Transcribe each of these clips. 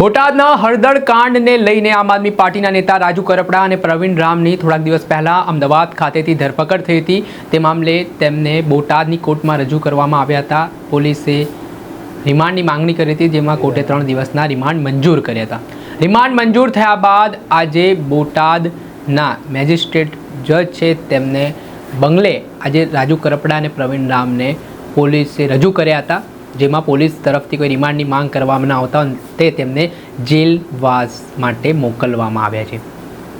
બોટાદના હળદળ કાંડને લઈને આમ આદમી પાર્ટીના નેતા રાજુ કરપડા અને પ્રવીણ રામની થોડાક દિવસ પહેલા અમદાવાદ ખાતેથી ધરપકડ થઈ હતી. તે મામલે તેમને બોટાદની કોર્ટમાં રજૂ કરવામાં આવ્યા હતા. પોલીસે રિમાન્ડની માંગણી કરી હતી, જેમાં કોર્ટે ત્રણ દિવસના રિમાન્ડ મંજૂર કર્યા હતા. રિમાન્ડ મંજૂર થયા બાદ આજે બોટાદના મેજિસ્ટ્રેટ જજ છે તેમને બંગલે આજે રાજુ કરપડા અને પ્રવીણ રામને પોલીસે રજૂ કર્યા હતા. જેમાં પોલીસ તરફથી કોઈ રિમાન્ડની માંગ કરવામાં આવતા તે તેમને જેલવાસ માટે મોકલવામાં આવ્યા છે.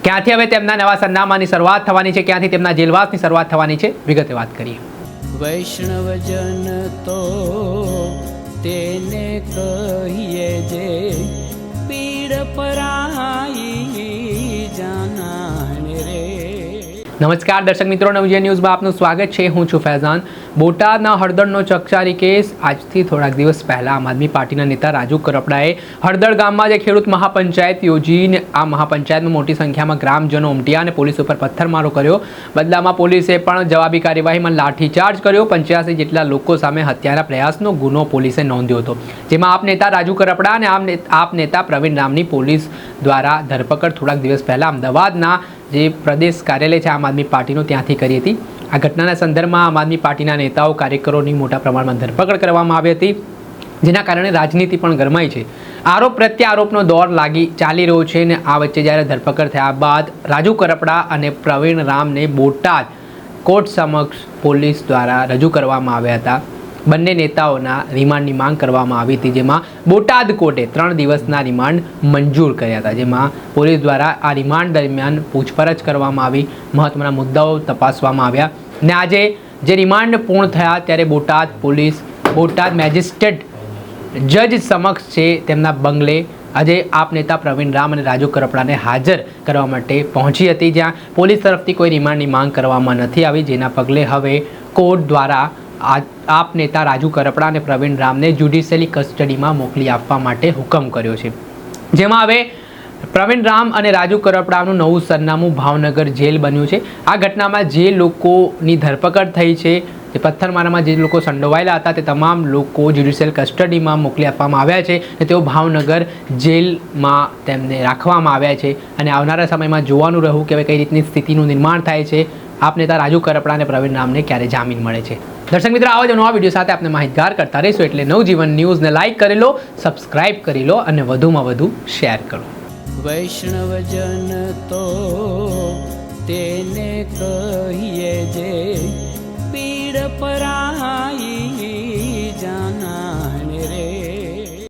ક્યાંથી હવે તેમના નવા સરનામાની શરૂઆત થવાની છે? ક્યાંથી તેમના જેલવાસની શરૂઆત થવાની છે? વિગતે વાત કરીએ. વૈષ્ણવજન તો તેને કહીએ જે નમસ્કાર, દર્શક મિત્રો નવજીવન ન્યૂઝમાં આપનું સ્વાગત છે. હું છું ફૈઝાન. બોટાદના હળદળનો ચકચારી કેસ આજથી થોડાક દિવસ પહેલા આમ આદમી પાર્ટીના નેતા રાજુ કરપડાએ હળદળ ગામમાં જે ખેડૂત મહાપંચાયત યોજીને આ મહાપંચાયતમાં મોટી સંખ્યામાં ગ્રામજનો ઉમટ્યા અને પોલીસ ઉપર પથ્થરમારો કર્યો. બદલામાં પોલીસે પણ જવાબી કાર્યવાહીમાં લાઠીચાર્જ કર્યો. પંચ્યાસી જેટલા લોકો સામે હત્યાના પ્રયાસનો ગુનો પોલીસે નોંધ્યો હતો. જેમાં આપ નેતા રાજુ કરપડા અને આપ નેતા પ્રવીણ રામની પોલીસ દ્વારા ધરપકડ થોડાક દિવસ પહેલા અમદાવાદના જે પ્રદેશ કાર્યાલય છે આમ આદમી પાર્ટીનું, ત્યાંથી કરી હતી. આ ઘટનાના સંદર્ભમાં આમ આદમી પાર્ટીના નેતાઓ કાર્યકરોની મોટા પ્રમાણમાં ધરપકડ કરવામાં આવી હતી, જેના કારણે રાજનીતિ પણ ગરમાઈ છે. આરોપ પ્રત્યે આરોપનો દોર લાગી ચાલી રહ્યો છે અને આ વચ્ચે જ્યારે ધરપકડ થયા બાદ રાજુ કરપડા અને પ્રવીણ રામને બોટાદ કોર્ટ સમક્ષ પોલીસ દ્વારા રજૂ કરવામાં આવ્યા હતા. બંને નેતાઓના રિમાન્ડની માંગ કરવામાં આવી હતી, જેમાં બોટાદ કોર્ટે ત્રણ દિવસના રિમાન્ડ મંજૂર કર્યા હતા, જેમાં પોલીસ દ્વારા આ રિમાન્ડ દરમિયાન પૂછપરછ કરવામાં આવી, મહત્વના મુદ્દાઓ તપાસવામાં આવ્યા અને આજે જે રિમાન્ડ પૂર્ણ થયા ત્યારે બોટાદ પોલીસ, બોટાદ મેજિસ્ટ્રેટ જજ સમક્ષ છે તેમના બંગલે આજે આપ નેતા પ્રવીણ રામ અને રાજુ કરપડાને હાજર કરવા માટે પહોંચી હતી, જ્યાં પોલીસ તરફથી કોઈ રિમાન્ડની માંગ કરવામાં નથી આવી, જેના પગલે હવે કોર્ટ દ્વારા આપ નેતા રાજુ કરપડા અને પ્રવીણ રામને જ્યુડિશિયલી કસ્ટડીમાં મોકલી આપવા માટે હુકમ કર્યો છે. જેમાં હવે પ્રવીણ રામ અને રાજુ કરપડાનું નવું સરનામું ભાવનગર જેલ બન્યું છે. આ ઘટનામાં જે લોકોની ધરપકડ થઈ છે, જે પથ્થરમારામાં જે લોકો સંડોવાયેલા હતા, તે તમામ લોકો જ્યુડિશિયલ કસ્ટડીમાં મોકલી આપવામાં આવ્યા છે અને તેઓ ભાવનગર જેલમાં તેમને રાખવામાં આવ્યા છે. અને આવનારા સમયમાં જોવાનું રહ્યું કે હવે કઈ રીતની સ્થિતિનું નિર્માણ થાય છે. આપ નેતા રાજુ કરપડા અને પ્રવીણ રામને ક્યારે જામીન મળે છે? દર્શક મિત્રો, આવા જ નવા વીડિયો સાથે આપણે માહિતગાર કરતા રહીશું. એટલે નવજીવન ન્યૂઝને લાઇક કરી લો, સબસ્ક્રાઇબ કરી લો અને વધુમાં વધુ શેર કરો. વૈષ્ણવજન તો તેને કહીએ જે, પીડ પરાઈ